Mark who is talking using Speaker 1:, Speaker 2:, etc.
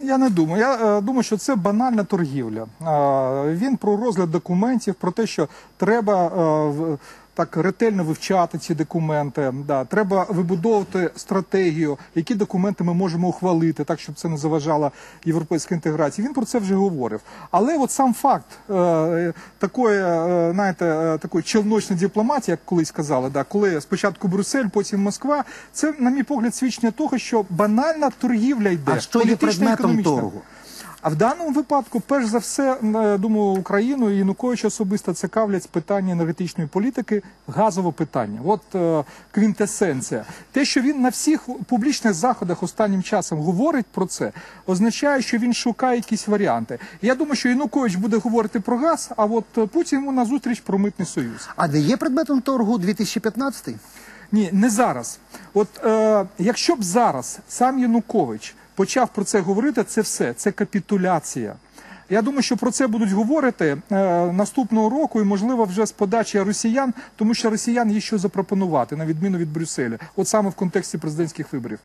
Speaker 1: Я не думаю. Я е, думаю, що це банальна торгівля. Е, він про розгляд документів, про те, що треба е, так ретельно вивчати ці документи. Да, треба вибудовувати стратегію, які документи ми можемо ухвалити, так щоб це не заважало європейській інтеграції. Він про це вже говорив. Але от сам факт е, такої, е, знаєте, е, такої челночної дипломатії, як колись казали, да, коли спочатку Брюссель, потім Москва, це, на мій погляд, свідчення того, що банальна торгівля йде.
Speaker 2: А що є предметом торгу?
Speaker 1: А в даному випадку, перш за все, е, думаю, Україну і Янукович особисто цікавлять питання енергетичної політики, газове питання. От е, квінтесенція. Те, що він на всіх публічних заходах останнім часом говорить про це, означає, що він шукає якісь варіанти. Я думаю, що Янукович буде говорити про газ, а от е, Путін йому на зустріч про митний союз.
Speaker 2: А де є предметом торгу 2015?
Speaker 1: Ні, не зараз. От е, якщо б зараз сам Янукович почав про це говорити, це все, це капітуляція. Я думаю, що про це будуть говорити е, наступного року, і можливо вже з подачі росіян, тому що росіян є що запропонувати на відміну від Брюсселя, от саме в контексті президентських виборів.